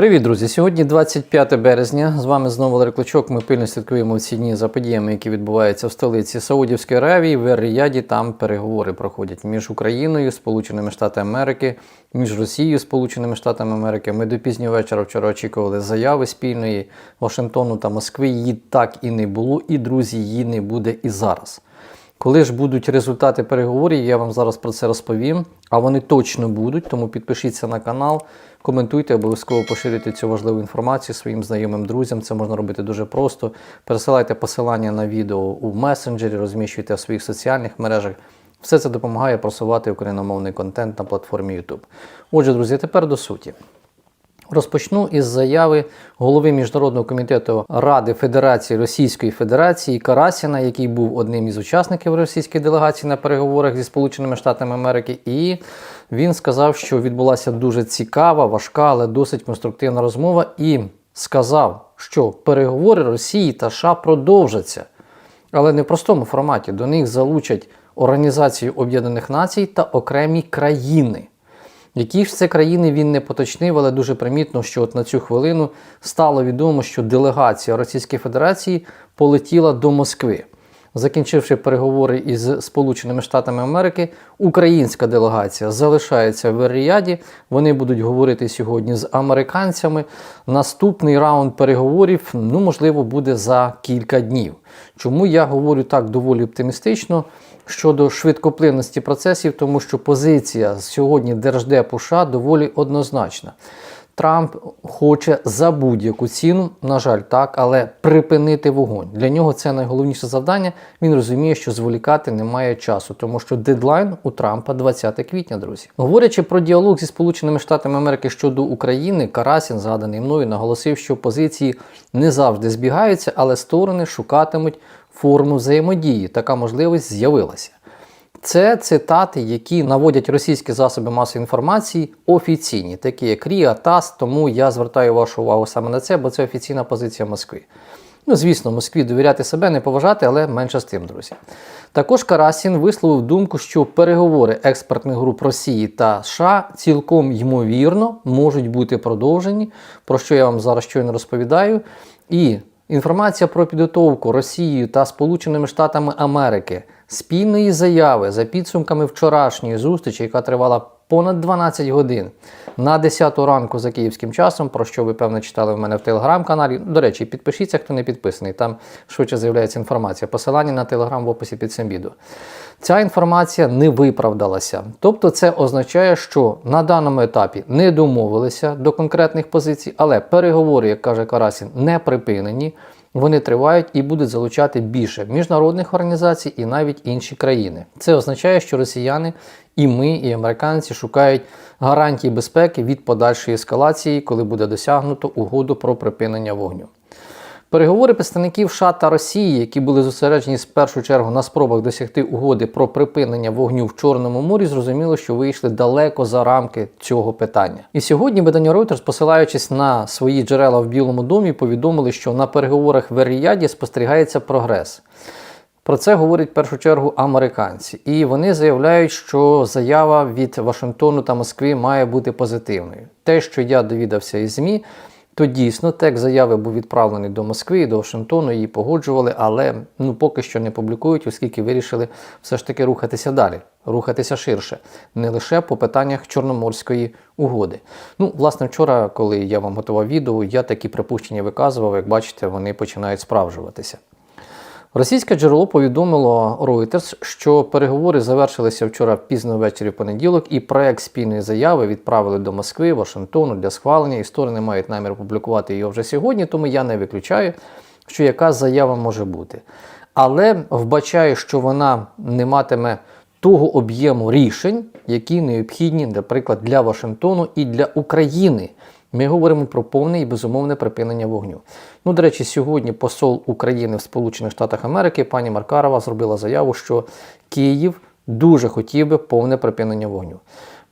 Привіт, друзі! Сьогодні 25 березня. З вами знову Валерій Клочок. Ми пильно слідкуємо в ці дні за подіями, які відбуваються в столиці Саудівської Аравії. В Ер-Рияді там переговори проходять між Україною, Сполученими Штатами Америки, між Росією, Сполученими Штатами Америки. Ми до пізнього вечора вчора очікували заяви спільної Вашингтону та Москви. Її так і не було, і друзі, її не буде і зараз. Коли ж будуть результати переговорів, я вам зараз про це розповім. А вони точно будуть, тому підпишіться на канал, коментуйте, обов'язково поширюйте цю важливу інформацію своїм знайомим друзям. Це можна робити дуже просто. Пересилайте посилання на відео у месенджері, розміщуйте в своїх соціальних мережах. Все це допомагає просувати україномовний контент на платформі YouTube. Отже, друзі, тепер до суті. Розпочну із заяви голови Міжнародного комітету Ради Федерації Російської Федерації Карасіна, який був одним із учасників російської делегації на переговорах зі Сполученими Штатами Америки, і він сказав, що відбулася дуже цікава, важка, але досить конструктивна розмова, і сказав, що переговори Росії та США продовжаться, але не в простому форматі. До них залучать Організацію Об'єднаних Націй та окремі країни. Які ж це країни він не поточнив, але дуже примітно, що от на цю хвилину стало відомо, що делегація Російської Федерації полетіла до Москви. Закінчивши переговори із Сполученими Штатами Америки, українська делегація залишається в Ріяді. Вони будуть говорити сьогодні з американцями. Наступний раунд переговорів, ну можливо, буде за кілька днів. Чому я говорю так доволі оптимістично? Щодо швидкоплинності процесів, тому що позиція сьогодні Держдепу США доволі однозначна. Трамп хоче за будь-яку ціну, на жаль, так, але припинити вогонь. Для нього це найголовніше завдання. Він розуміє, що зволікати немає часу, тому що дедлайн у Трампа 20 квітня, друзі. Говорячи про діалог зі Сполученими Штатами Америки щодо України, Карасін, згаданий мною, наголосив, що позиції не завжди збігаються, але сторони шукатимуть форму взаємодії. Така можливість з'явилася. Це цитати, які наводять російські засоби масової інформації офіційні, такі як РІА, ТАСС, тому я звертаю вашу увагу саме на це, бо це офіційна позиція Москви. Ну, звісно, Москві довіряти себе, не поважати, але менше з тим, друзі. Також Карасін висловив думку, що переговори експертних груп Росії та США цілком ймовірно можуть бути продовжені, про що я вам зараз щойно розповідаю. І інформація про підготовку Росією та Сполученими Штатами Америки. Спільної заяви за підсумками вчорашньої зустрічі, яка тривала понад 12 годин на 10 ранку за київським часом, про що ви, певно, читали в мене в телеграм-каналі. До речі, підпишіться, хто не підписаний. Там швидше з'являється інформація. Посилання на телеграм в описі під цим відео. Ця інформація не виправдалася. Тобто, це означає, що на даному етапі не домовилися до конкретних позицій, але переговори, як каже Карасін, не припинені. Вони тривають і будуть залучати більше міжнародних організацій і навіть інші країни. Це означає, що росіяни і ми, і американці шукають гарантії безпеки від подальшої ескалації, коли буде досягнуто угоду про припинення вогню. Переговори представників США та Росії, які були зосереджені з першу чергу на спробах досягти угоди про припинення вогню в Чорному морі, зрозуміло, що вийшли далеко за рамки цього питання. І сьогодні видання Reuters, посилаючись на свої джерела в Білому домі, повідомили, що на переговорах в Ер-Рияді спостерігається прогрес. Про це говорять в першу чергу американці, і вони заявляють, що заява від Вашингтону та Москви має бути позитивною. Те, що я довідався із ЗМІ, то дійсно текст заяви був відправлений до Москви і до Вашингтону, її погоджували, але ну поки що не публікують, оскільки вирішили все ж таки рухатися далі, рухатися ширше, не лише по питаннях Чорноморської угоди. Ну, власне, вчора, коли я вам готував відео, я такі припущення виказував, як бачите, вони починають справжуватися. Російське джерело повідомило Reuters, що переговори завершилися вчора пізно ввечері в понеділок, і проект спільної заяви відправили до Москви, Вашингтону для схвалення, і сторони мають намір публікувати його вже сьогодні, тому я не виключаю, що яка заява може бути. Але вбачаю, що вона не матиме того об'єму рішень, які необхідні, наприклад, для Вашингтону і для України. Ми говоримо про повне і безумовне припинення вогню. Ну, до речі, сьогодні посол України в Сполучених Штатах Америки пані Маркарова зробила заяву, що Київ дуже хотів би повне припинення вогню.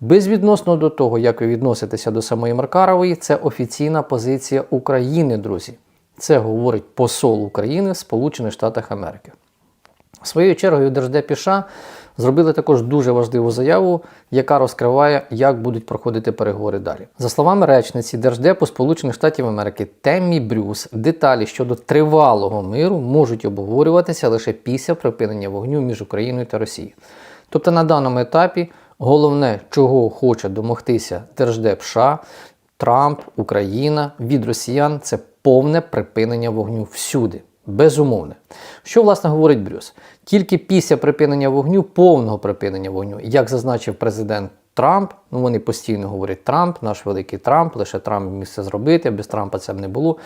Безвідносно до того, як ви відноситеся до самої Маркарової, це офіційна позиція України, друзі. Це говорить посол України в Сполучених Штатах Америки. Своєю чергою Держдеп США зробили також дуже важливу заяву, яка розкриває, як будуть проходити переговори далі. За словами речниці Держдепу Сполучених Штатів Америки Теммі Брюс, деталі щодо тривалого миру можуть обговорюватися лише після припинення вогню між Україною та Росією. Тобто на даному етапі головне, чого хоче домогтися Держдеп США, Трамп, Україна від росіян це повне припинення вогню всюди. Безумовне. Що власне говорить Брюс? Тільки після припинення вогню, повного припинення вогню, як зазначив президент Трамп, ну вони постійно говорять Трамп, наш великий Трамп, лише Трамп міг це зробити, без Трампа це б не було.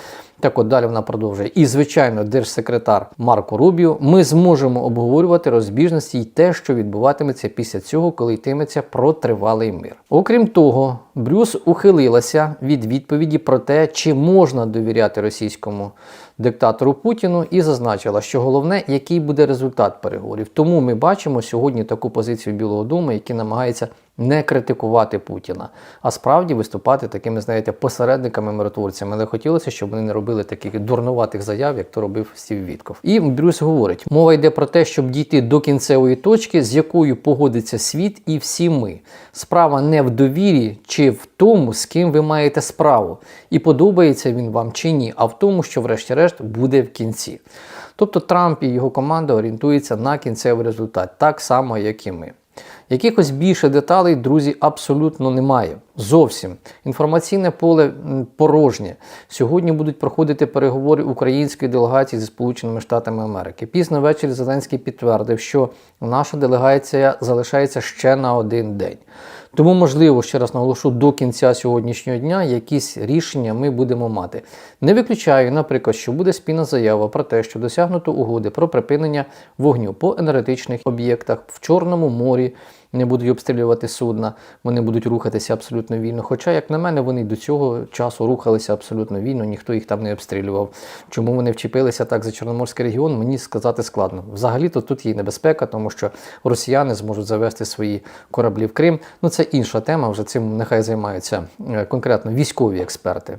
Так от далі вона продовжує. І, звичайно, держсекретар Марко Рубіо, ми зможемо обговорювати розбіжності й те, що відбуватиметься після цього, коли йтиметься про тривалий мир. Окрім того, Брюс ухилилася від відповіді про те, чи можна довіряти російському диктатору Путіну, і зазначила, що головне, який буде результат переговорів. Тому ми бачимо сьогодні таку позицію Білого Дому, який намагається не критикувати Путіна, а справді виступати такими, знаєте, посередниками миротворцями. Але хотілося, щоб вони не робили таких дурнуватих заяв, як то робив Стів Вітков. І Брюс говорить: мова йде про те, щоб дійти до кінцевої точки, з якою погодиться світ і всі ми. Справа не в довірі чи в тому, з ким ви маєте справу, і подобається він вам чи ні, а в тому, що, врешті-решт, буде в кінці. Тобто Трамп і його команда орієнтуються на кінцевий результат, так само, як і ми. Якихось більше деталей, друзі, абсолютно немає. Зовсім інформаційне поле порожнє. Сьогодні будуть проходити переговори української делегації зі Сполученими Штатами Америки. Пізно ввечері Зеленський підтвердив, що наша делегація залишається ще на один день. Тому, можливо, ще раз наголошу, до кінця сьогоднішнього дня якісь рішення ми будемо мати. Не виключаю, наприклад, що буде спільна заява про те, що досягнуто угоди про припинення вогню по енергетичних об'єктах в Чорному морі. Не будуть обстрілювати судна, вони будуть рухатися абсолютно вільно. Хоча, як на мене, вони до цього часу рухалися абсолютно вільно, ніхто їх там не обстрілював. Чому вони вчепилися так за Чорноморський регіон, мені сказати складно. Взагалі-то тут є небезпека, тому що росіяни зможуть завести свої кораблі в Крим. Ну це інша тема. Вже цим нехай займаються е, конкретно військові експерти.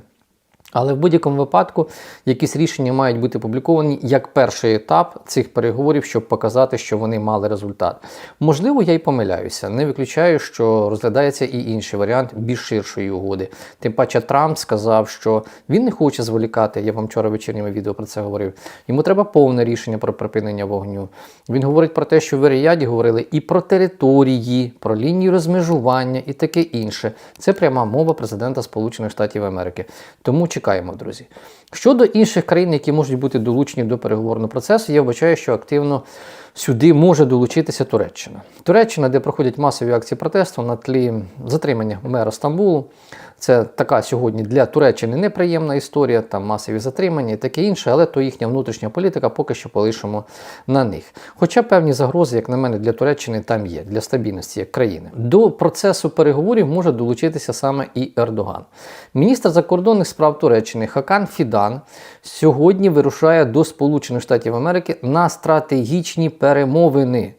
Але в будь-якому випадку якісь рішення мають бути опубліковані як перший етап цих переговорів, щоб показати, що вони мали результат. Можливо, я й помиляюся. Не виключаю, що розглядається і інший варіант більш ширшої угоди. Тим паче Трамп сказав, що він не хоче зволікати. Я вам вчора вечірньому відео про це говорив. Йому треба повне рішення про припинення вогню. Він говорить про те, що в Ріяді говорили і про території, про лінії розмежування і таке інше. Це пряма мова президента Сполучених Штатів Америки. Тому чекаємо, друзі. Щодо інших країн, які можуть бути долучені до переговорного процесу, я вбачаю, що активно сюди може долучитися Туреччина. Туреччина, де проходять масові акції протесту на тлі затримання мера Стамбулу. Це така сьогодні для Туреччини неприємна історія, там масові затримання і таке інше, але то їхня внутрішня політика поки що полишимо на них. Хоча певні загрози, як на мене, для Туреччини там є, для стабільності як країни. До процесу переговорів може долучитися саме і Ердоган. Міністр закордонних справ Туреччини Хакан Фідан сьогодні вирушає до Сполучених Штатів Америки на стратегічні перемовини.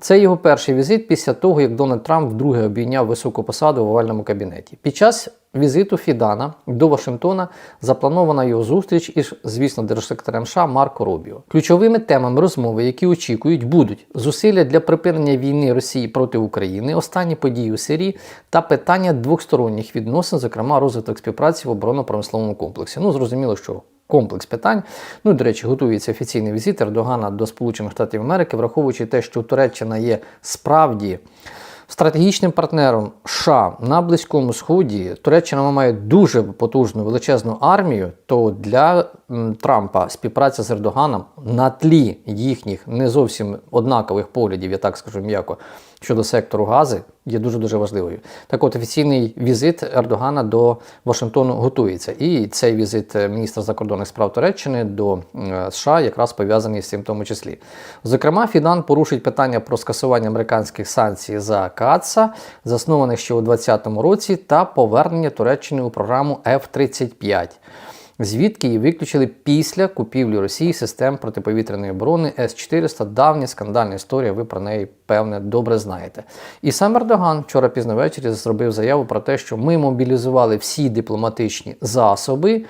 Це його перший візит після того, як Дональд Трамп вдруге обійняв високу посаду в овальному кабінеті. Під час візиту Фідана до Вашингтона запланована його зустріч із, звісно, держсекретарем США Марко Рубіо. Ключовими темами розмови, які очікують, будуть зусилля для припинення війни Росії проти України, останні події у Сирії та питання двосторонніх відносин, зокрема розвиток співпраці в оборонно-промисловому комплексі. Ну зрозуміло, що комплекс питань. Ну, до речі, готується офіційний візит Ердогана до Сполучених Штатів Америки, враховуючи те, що Туреччина є справді. Стратегічним партнером США на Близькому Сході Туреччина має дуже потужну величезну армію. То для Трампа співпраця з Ердоганом на тлі їхніх не зовсім однакових поглядів, я так скажу м'яко, щодо сектору Гази є дуже дуже важливою. Так от офіційний візит Ердогана до Вашингтону готується. І цей візит міністра закордонних справ Туреччини до е, США якраз пов'язаний з цим в тому числі. Зокрема, Фідан порушить питання про скасування американських санкцій за КАЦА, заснованих ще у 2020 році, та повернення Туреччини у програму F-35 звідки її виключили після купівлі Росії систем протиповітряної оборони С-400. Давня скандальна історія, ви про неї, певне, добре знаєте. І сам Ердоган вчора пізно ввечері зробив заяву про те, що ми мобілізували всі дипломатичні засоби.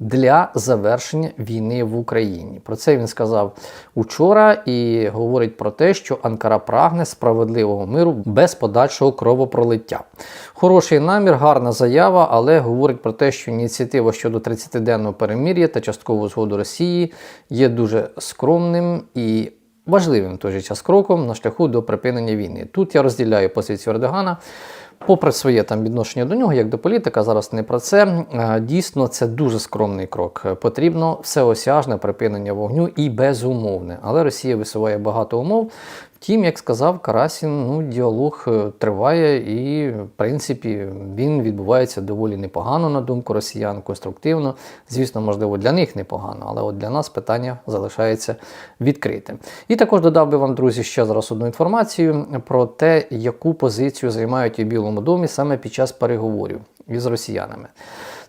Для завершення війни в Україні. Про це він сказав учора і говорить про те, що Анкара прагне справедливого миру без подальшого кровопролиття. Хороший намір, гарна заява, але говорить про те, що ініціатива щодо 30-денного перемир'я та часткову згоду Росії є дуже скромним і важливим той же час кроком на шляху до припинення війни. Тут я розділяю позицію Ердогана. Попри своє там відношення до нього, як до політика, зараз не про це. Е, Дійсно, це дуже скромний крок. Е, Потрібно всеосяжне припинення вогню і безумовне. Але Росія висуває багато умов. Втім, як сказав Карасін, ну діалог е, триває, і в принципі він відбувається доволі непогано на думку росіян, конструктивно. Звісно, можливо, для них непогано, але от для нас питання залишається відкритим. І також додав би вам, друзі, ще зараз одну інформацію про те, яку позицію займають у Білому домі саме під час переговорів із росіянами.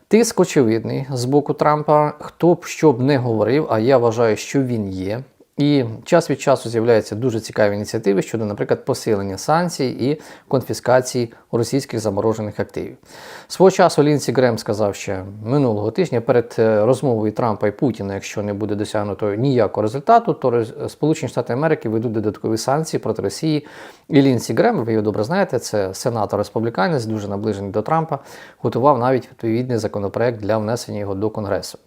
Тиск очевидний з боку Трампа, хто б що б не говорив, а я вважаю, що він є. І час від часу з'являються дуже цікаві ініціативи щодо, наприклад, посилення санкцій і конфіскації російських заморожених активів. Свого часу Лінсі Грем сказав ще минулого тижня перед е, розмовою Трампа і Путіна, якщо не буде досягнуто ніякого результату, то Сполучені Штати Америки ведуть додаткові санкції проти Росії. І Лінсі Грем, ви його добре знаєте, це сенатор республіканець, дуже наближений до Трампа, готував навіть відповідний законопроект для внесення його до Конгресу.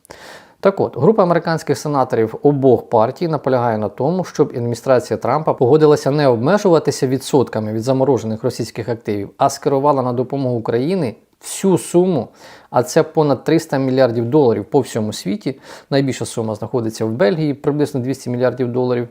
Так от, група американських сенаторів обох партій наполягає на тому, щоб адміністрація Трампа погодилася не обмежуватися відсотками від заморожених російських активів, а скерувала на допомогу Україні всю суму, а це понад 300 мільярдів доларів по всьому світі. Найбільша сума знаходиться в Бельгії, приблизно 200 мільярдів доларів,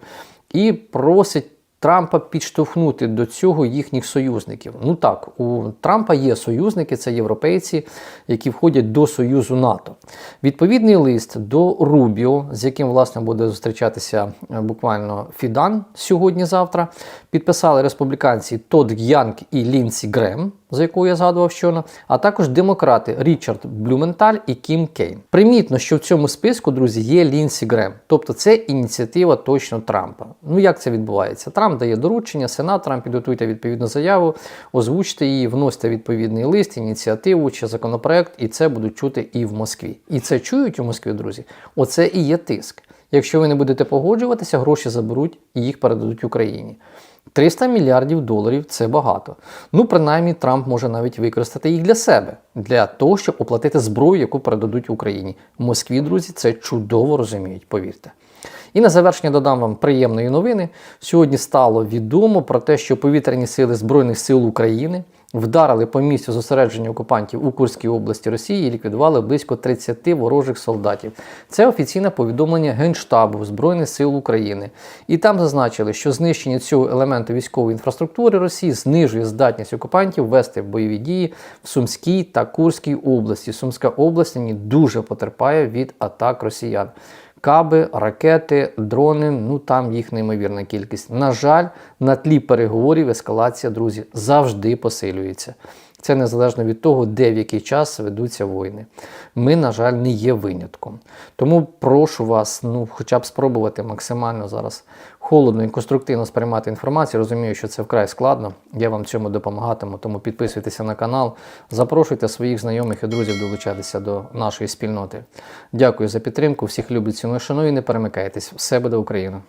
і просить. Трампа підштовхнути до цього їхніх союзників. Ну так, у Трампа є союзники, це європейці, які входять до Союзу НАТО. Відповідний лист до Рубіо, з яким власне буде зустрічатися е, буквально Фідан сьогодні-завтра, підписали республіканці Тодд Янг і Лінсі Грем, за яку я згадував щойно, а також демократи Річард Блюменталь і Кім Кейн. Примітно, що в цьому списку, друзі, є Лінсі Грем, тобто це ініціатива точно Трампа. Ну як це відбувається? Трамп дає доручення, Сенат, Трамп підготуйте відповідну заяву, озвучте її, вносьте відповідний лист, ініціативу чи законопроект, і це будуть чути і в Москві. І це чують у Москві, друзі. Оце і є тиск. Якщо ви не будете погоджуватися, гроші заберуть і їх передадуть Україні. 300 мільярдів доларів це багато. Ну, принаймні, Трамп може навіть використати їх для себе, для того, щоб оплатити зброю, яку передадуть Україні. Москві, друзі, це чудово розуміють, повірте. І на завершення додам вам приємної новини. Сьогодні стало відомо про те, що повітряні сили Збройних сил України вдарили по місцю зосередження окупантів у Курській області Росії і ліквідували близько 30 ворожих солдатів. Це офіційне повідомлення Генштабу Збройних сил України. І там зазначили, що знищення цього елементу військової інфраструктури Росії знижує здатність окупантів вести бойові дії в Сумській та Курській області. Сумська область нині дуже потерпає від атак росіян. Каби, ракети, дрони, ну там їх неймовірна кількість. На жаль, на тлі переговорів ескалація, друзі, завжди посилюється. Це незалежно від того, де в який час ведуться війни. Ми, на жаль, не є винятком. Тому прошу вас, ну, хоча б спробувати максимально зараз холодно і конструктивно сприймати інформацію. Розумію, що це вкрай складно. Я вам цьому допомагатиму. Тому підписуйтеся на канал, запрошуйте своїх знайомих і друзів долучатися до нашої спільноти. Дякую за підтримку. Всіх люблю, ціную, шаную і не перемикайтесь. Все буде Україна!